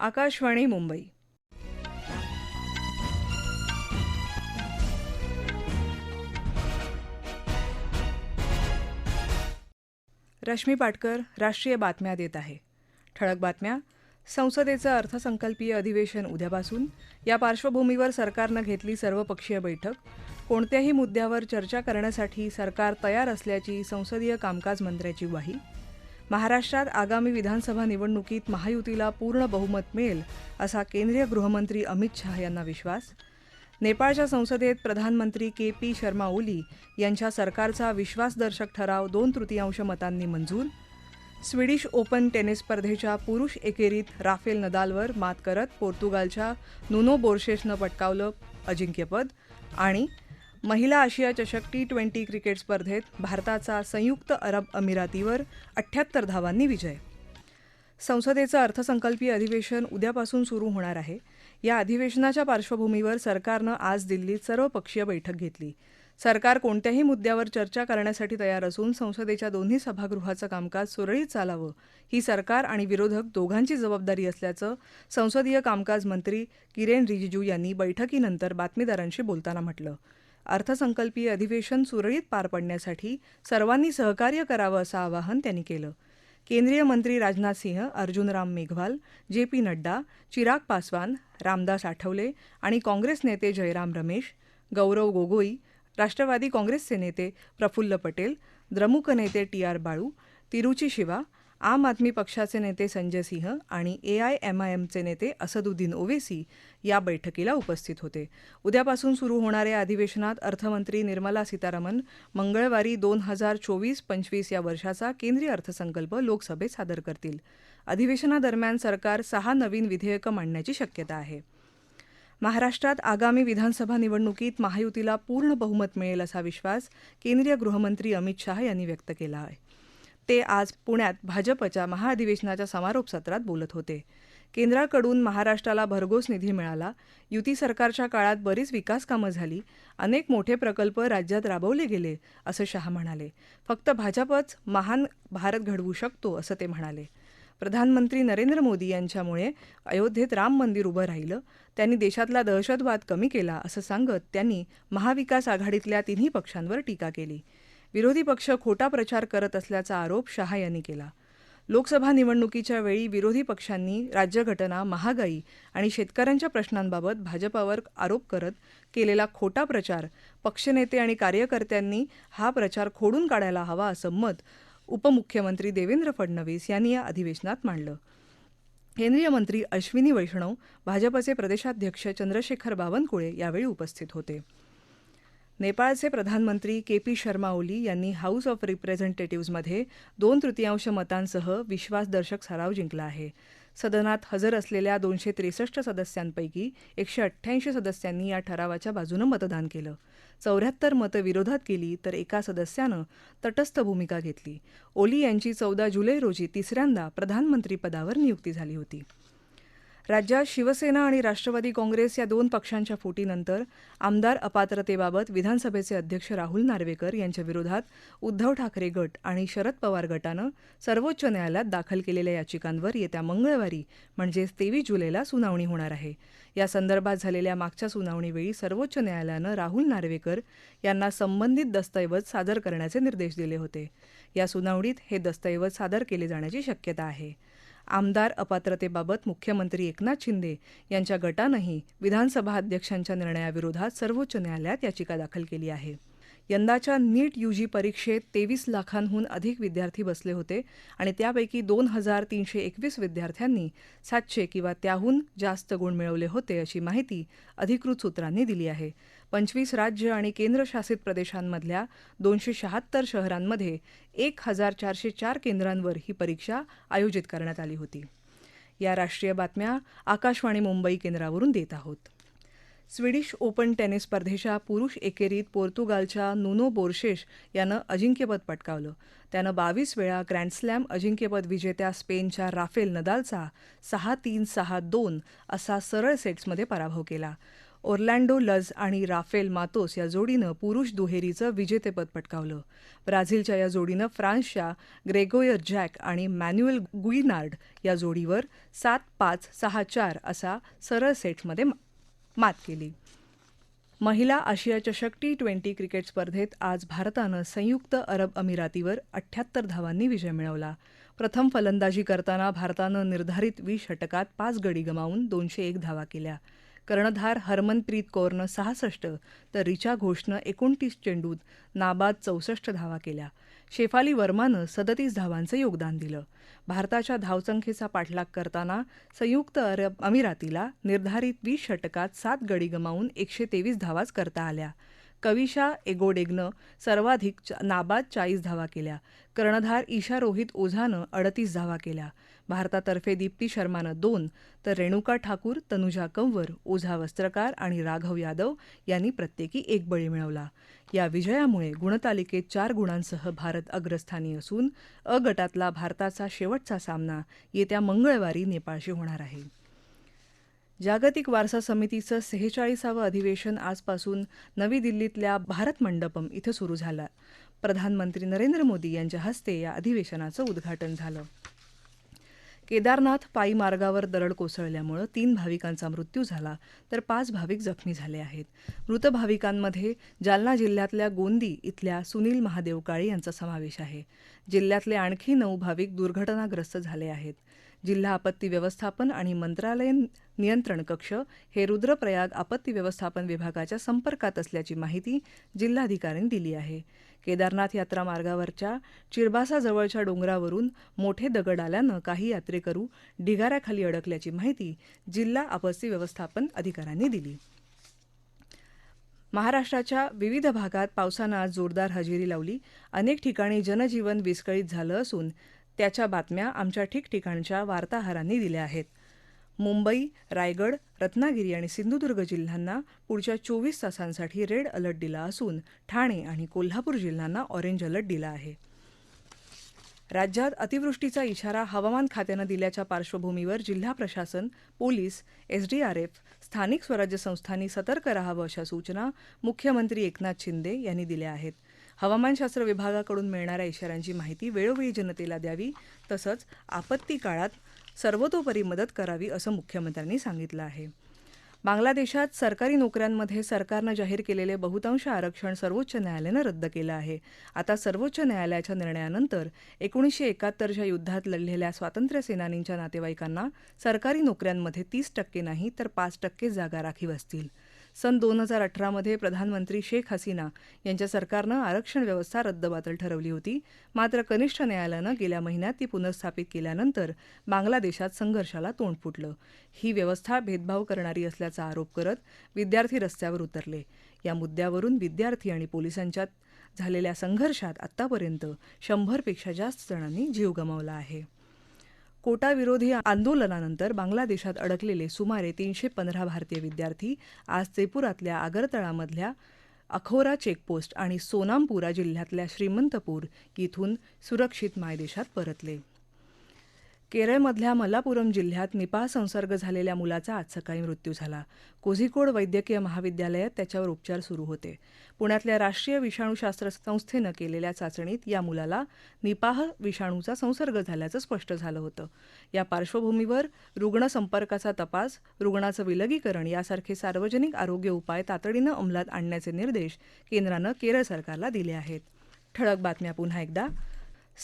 आकाशवाणी मुंबई. रश्मी पाटकर राष्ट्रीय बातम्या देत आहे. ठळक बातम्या. संसदेचं अर्थसंकल्पीय अधिवेशन उद्यापासून. या पार्श्वभूमीवर सरकारनं घेतली सर्वपक्षीय बैठक. कोणत्याही मुद्द्यावर चर्चा करण्यासाठी सरकार तयार असल्याची संसदीय कामकाज मंत्र्याची ग्वाही. महाराष्ट्रात आगामी विधानसभा निवडणुकीत महायुतीला पूर्ण बहुमत मिळेल असा केंद्रीय गृहमंत्री अमित शहा यांना विश्वास. नेपाळच्या संसदेत प्रधानमंत्री के पी शर्मा ओली यांच्या सरकारचा विश्वासदर्शक ठराव दोन तृतीयांश मतांनी मंजूर. स्वीडिश ओपन टेनिस स्पर्धेच्या पुरुष एकेरीत राफेल नदालवर मात करत पोर्तुगालच्या नुनो बोर्शेसनं पटकावलं अजिंक्यपद आणि महिला आशिया चषक टी ट्वेंटी क्रिकेट स्पर्धेत भारताचा संयुक्त अरब अमिरातीवर अठ्ठ्याहत्तर धावांनी विजय. संसदेचं अर्थसंकल्पीय अधिवेशन उद्यापासून सुरू होणार आहे. या अधिवेशनाच्या पार्श्वभूमीवर सरकारनं आज दिल्लीत सर्वपक्षीय बैठक घेतली. सरकार कोणत्याही मुद्द्यावर चर्चा करण्यासाठी तयार असून संसदेच्या दोन्ही सभागृहाचं कामकाज सुरळीत चालावं ही सरकार आणि विरोधक दोघांची जबाबदारी असल्याचं संसदीय कामकाज मंत्री किरेन रिजिजू यांनी बैठकीनंतर बातमीदारांशी बोलताना म्हटलं. अर्थसंकल्पीय अधिवेशन सुरळीत पार पडण्यासाठी सर्वांनी सहकार्य करावं असं आवाहन त्यांनी केलं. केंद्रीय मंत्री राजनाथ सिंह अर्जुनराम मेघवाल जे पी नड्डा चिराग पासवान रामदास आठवले आणि काँग्रेस नेते जयराम रमेश गौरव गोगोई राष्ट्रवादी काँग्रेसचे नेते प्रफुल्ल पटेल द्रमुक नेते टी आर बाळू तिरुची शिवा आम आदमी पक्षाचे नेते संजय सिंह आणि ए आय एम आय एमचे नेते असदुद्दीन ओवेसी या बैठकीला उपस्थित होते. उद्यापासून सुरू होणाऱ्या अधिवेशनात अर्थमंत्री निर्मला सीतारामन मंगळवारी दोन हजार चोवीस पंचवीस या वर्षाचा केंद्रीय अर्थसंकल्प लोकसभेत सादर करतील. अधिवेशनादरम्यान सरकार सहा नवीन विधेयकं मांडण्याची शक्यता आहे. महाराष्ट्रात आगामी विधानसभा निवडणुकीत महायुतीला पूर्ण बहुमत मिळेल असा विश्वास केंद्रीय गृहमंत्री अमित शाह यांनी व्यक्त केला आहे. ते आज पुण्यात भाजपच्या महाअधिवेशनाच्या समारोप सत्रात बोलत होते. केंद्राकडून महाराष्ट्राला भरघोस निधी मिळाला. युती सरकारच्या काळात बरीच विकास कामं झाली. अनेक मोठे प्रकल्प राज्यात राबवले गेले असं शाह म्हणाले. फक्त भाजपच महान भारत घडवू शकतो असं ते म्हणाले. प्रधानमंत्री नरेंद्र मोदी यांच्यामुळे अयोध्येत राम मंदिर उभं राहिलं. त्यांनी देशातला दहशतवाद कमी केला असं सांगत त्यांनी महाविकास आघाडीतल्या तिन्ही पक्षांवर टीका केली. विरोधी पक्ष खोटा प्रचार करत असल्याचा आरोप शहा यांनी केला. लोकसभा निवडणुकीच्या वेळी विरोधी पक्षांनी राज्यघटना महागाई आणि शेतकऱ्यांच्या प्रश्नांबाबत भाजपावर आरोप करत केलेला खोटा प्रचार पक्षनेते आणि कार्यकर्त्यांनी हा प्रचार खोडून काढायला हवा असं मत उपमुख्यमंत्री देवेंद्र फडणवीस यांनी या अधिवेशनात मांडलं. केंद्रीय मंत्री अश्विनी वैष्णव भाजपचे प्रदेशाध्यक्ष चंद्रशेखर बावनकुळे यावेळी उपस्थित होते. नेपाळचे प्रधानमंत्री के पी शर्मा ओली यांनी हाऊस ऑफ रिप्रेझेंटेटिव्हजमध्ये दोन तृतीयांश मतांसह विश्वासदर्शक सराव जिंकला आहे. सदनात हजर असलेल्या दोनशे त्रेसष्ट सदस्यांपैकी एकशे अठ्ठ्याऐंशी सदस्यांनी या ठरावाच्या बाजूनं मतदान केलं. चौऱ्याहत्तर मतं विरोधात केली तर एका सदस्यानं तटस्थ भूमिका घेतली. ओली यांची चौदा जुलै रोजी तिसऱ्यांदा प्रधानमंत्रीपदावर नियुक्ती झाली होती. राज्यात शिवसेना आणि राष्ट्रवादी काँग्रेस या दोन पक्षांच्या फुटीनंतर आमदार अपात्रतेबाबत विधानसभेचे अध्यक्ष राहुल नार्वेकर यांच्या विरोधात उद्धव ठाकरे गट आणि शरद पवार गटानं सर्वोच्च न्यायालयात दाखल केलेल्या याचिकांवर येत्या मंगळवारी म्हणजेच तेवीस जुलैला सुनावणी होणार आहे. या संदर्भात झालेल्या मागच्या सुनावणीवेळी सर्वोच्च न्यायालयानं राहुल नार्वेकर यांना संबंधित दस्तऐवज सादर करण्याचे निर्देश दिले होते. या सुनावणीत हे दस्तऐवज सादर केले जाण्याची शक्यता आहे. आमदार अपात्रतेबाबत मुख्यमंत्री एकनाथ शिंदे यांच्या गटानंही विधानसभा अध्यक्षांच्या निर्णयाविरोधात सर्वोच्च न्यायालयात याचिका दाखल केली आहे. यंदाच्या नीट यूजी परीक्षेत तेवीस लाखांहून अधिक विद्यार्थी बसले होते आणि त्यापैकी दोन हजार तीनशे एकवीस विद्यार्थ्यांनी सातशे किंवा त्याहून जास्त गुण मिळवले होते अशी माहिती अधिकृत सूत्रांनी दिली आहे. पंचवीस राज्य आणि केंद्रशासित प्रदेशांमधल्या दोनशे शहात्तर शहरांमध्ये एक हजार चारशे चार केंद्रांवर ही परीक्षा आयोजित करण्यात आली होती. या राष्ट्रीय बातम्या आकाशवाणी मुंबई केंद्रावरून देत आहोत. स्वीडिश ओपन टेनिस स्पर्धेच्या पुरुष एकेरीत पोर्तुगालच्या नुनो बोर्शेश यानं अजिंक्यपद पटकावलं. त्यानं बावीस वेळा ग्रँडस्लॅम अजिंक्यपद विजेत्या स्पेनच्या राफेल नदालचा सहा तीन सहा दोन असा सरळ सेट्समध्ये पराभव केला. ओर्लँडो लज आणि राफेल मातोस या जोडीनं पुरुष दुहेरीचं विजेतेपद पटकावलं. ब्राझीलच्या या जोडीनं फ्रान्सच्या ग्रेगोयर जॅक आणि मॅन्युएल गुईनार्ड या जोडीवर सात पाच सहा चार असा सरळ सेट्समध्ये मात केली. महिला आशिया चषक टी ट्वेंटी क्रिकेट स्पर्धेत आज भारतानं संयुक्त अरब अमिरातीवर अठ्ठ्याहत्तर धावांनी विजय मिळवला. प्रथम फलंदाजी करताना भारतानं निर्धारित वीस षटकात पाच गडी गमावून दोनशे एक धावा केल्या. कर्णधार हरमनप्रीत कौरनं सहासष्ट तर रिचा घोषनं एकोणतीस चेंडूत नाबाद चौसष्ट धावा केल्या. शेफाली वर्मानं सदतीस धावांचं योगदान दिलं. भारताच्या धावसंख्येचा पाठलाग करताना संयुक्त अरब अमिरातीला निर्धारित वीस षटकात सात गडी गमावून एकशे तेवीस धावाच करता आल्या. कविशा एगोडेगनं सर्वाधिक च- नाबाद चाळीस धावा केल्या. कर्णधार ईशा रोहित ओझानं अडतीस धावा केल्या. भारतातर्फे दीप्ती शर्मानं दोन तर रेणुका ठाकूर तनुजा कंवर ओझा वस्त्रकार आणि राघव यादव यांनी प्रत्येकी एक बळी मिळवला. या विजयामुळे गुणतालिकेत चार गुणांसह भारत अग्रस्थानी असून अ गटातला भारताचा शेवटचा सामना येत्या मंगळवारी नेपाळशी होणार आहे. जागतिक वारसा समितीचं सेहेचाळीसावं अधिवेशन आजपासून नवी दिल्लीतल्या भारत मंडपम इथं सुरू झालं. प्रधानमंत्री नरेंद्र मोदी यांच्या हस्ते या अधिवेशनाचं उद्घाटन झालं. केदारनाथ पायी मार्गावर दरड कोसळल्यामुळं तीन भाविकांचा मृत्यू झाला तर पाच भाविक जखमी झाले आहेत. मृत भाविकांमध्ये जालना जिल्ह्यातल्या गोंदी इथल्या सुनील महादेव काळे यांचा समावेश आहे. जिल्ह्यातले आणखी नऊ भाविक दुर्घटनाग्रस्त झाले आहेत. जिल्हा आपत्ती व्यवस्थापन आणि मंत्रालयीन नियंत्रण कक्ष हे रुद्रप्रयाग आपत्ती व्यवस्थापन विभागाच्या संपर्कात असल्याची माहिती जिल्हाधिकाऱ्यांनी दिली आहे. केदारनाथ यात्रा मार्गावरच्या चिरबासा जवळच्या डोंगरावरून मोठे दगड आल्यानं काही यात्रेकरू ढिगाऱ्याखाली अडकल्याची माहिती जिल्हा आपत्ती व्यवस्थापन अधिकाऱ्यांनी दिली. महाराष्ट्राच्या विविध भागात पावसानं आज जोरदार हजेरी लावली. अनेक ठिकाणी जनजीवन विस्कळीत झालं असून त्याच्या बातम्या आमच्या ठिकठिकाणच्या वार्ताहरांनी दिल्या आहेत. मुंबई रायगड रत्नागिरी आणि सिंधुदुर्ग जिल्ह्यांना पुढच्या चोवीस तासांसाठी रेड अलर्ट दिला असून ठाणे आणि कोल्हापूर जिल्ह्यांना ऑरेंज अलर्ट दिला आहे. राज्यात अतिवृष्टीचा इशारा हवामान खात्यानं दिल्याच्या पार्श्वभूमीवर जिल्हा प्रशासन पोलीस एसडीआरएफ स्थानिक स्वराज्य संस्थांनी सतर्क राहावं अशा सूचना मुख्यमंत्री एकनाथ शिंदे यांनी दिल्या आहेत. हवामानशास्त्र विभागाकडून मिळणाऱ्या इशाऱ्यांची माहिती वेळोवेळी जनतेला द्यावी तसंच आपत्ती काळात सर्वतोपरी मदत करावी असं मुख्यमंत्र्यांनी सांगितलं आहे. बांगलादेशात सरकारी नोकऱ्यांमध्ये सरकारनं जाहीर केलेले बहुतांश आरक्षण सर्वोच्च न्यायालयानं रद्द केलं आहे. आता सर्वोच्च न्यायालयाच्या निर्णयानंतर एकोणीसशे एकाहत्तरच्या युद्धात लढलेल्या स्वातंत्र्य सेनानींच्या नातेवाईकांना सरकारी नोकऱ्यांमध्ये तीस टक्के नाही तर पाच टक्के जागा राखीव असतील सन दोन हजार अठरामध्ये प्रधानमंत्री शेख हसीना यांच्या सरकारनं आरक्षण व्यवस्था रद्दबातल ठरवली होती. मात्र कनिष्ठ न्यायालयानं गेल्या महिन्यात ती पुनर्स्थापित केल्यानंतर बांगलादेशात संघर्षाला तोंड फुटलं. ही व्यवस्था भेदभाव करणारी असल्याचा आरोप करत विद्यार्थी रस्त्यावर उतरले. या मुद्द्यावरून विद्यार्थी आणि पोलिसांच्यात झालेल्या संघर्षात आत्तापर्यंत शंभरपेक्षा जास्त जणांनी जीव गमावला आहे. कोटाविरोधी आंदोलनानंतर बांगलादेशात अडकलेले सुमारे तीनशे पंधरा भारतीय विद्यार्थी आज त्रिपुरातल्या आगरतळामधल्या अखोरा चेकपोस्ट आणि सोनामपुरा जिल्ह्यातल्या श्रीमंतपूर इथून सुरक्षित मायदेशात परतले. केरळमधल्या मलापुरम जिल्ह्यात निपाह संसर्ग झालेल्या मुलाचा आज सकाळी मृत्यू झाला. कोझिकोड वैद्यकीय महाविद्यालयात त्याच्यावर उपचार सुरू होते. पुण्यातल्या राष्ट्रीय विषाणूशास्त्र संस्थेनं केलेल्या चाचणीत या मुलाला निपाह विषाणूचा संसर्ग झाल्याचं स्पष्ट झालं होतं. या पार्श्वभूमीवर रुग्ण संपर्काचा तपास रुग्णाचं विलगीकरण यासारखे सार्वजनिक आरोग्य उपाय तातडीनं अंमलात आणण्याचे निर्देश केंद्रानं केरळ सरकारला दिले आहेत. ठळक बातम्या पुन्हा एकदा.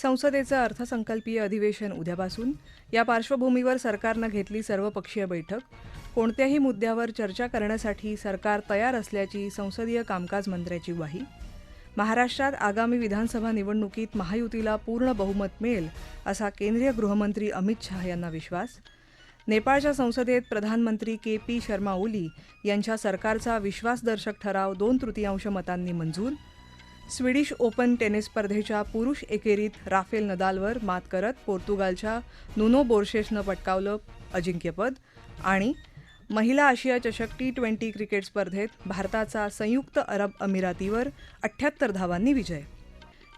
संसदेचं अर्थसंकल्पीय अधिवेशन उद्यापासून. या पार्श्वभूमीवर सरकारनं घेतली सर्वपक्षीय बैठक. कोणत्याही मुद्द्यावर चर्चा करण्यासाठी सरकार तयार असल्याची संसदीय कामकाज मंत्र्याची ग्वाही. महाराष्ट्रात आगामी विधानसभा निवडणुकीत महायुतीला पूर्ण बहुमत मिळेल असा केंद्रीय गृहमंत्री अमित शहा यांना विश्वास. नेपाळच्या संसदेत प्रधानमंत्री के पी शर्मा ओली यांच्या सरकारचा विश्वासदर्शक ठराव दोन तृतीयांश मतांनी मंजूर. स्वीडिश ओपन टेनिस स्पर्धेच्या पुरुष एकेरीत राफेल नदालवर मात करत पोर्तुगालच्या नुनो बोर्शेसनं पटकावलं अजिंक्यपद आणि महिला आशिया चषक टी ट्वेंटी क्रिकेट स्पर्धेत भारताचा संयुक्त अरब अमिरातीवर अठ्ठ्याहत्तर धावांनी विजय.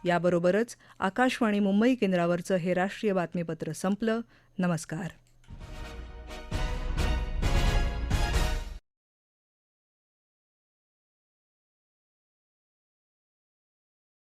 याबरोबरच आकाशवाणी मुंबई केंद्रावरचं हे राष्ट्रीय बातमीपत्र संपलं. नमस्कार.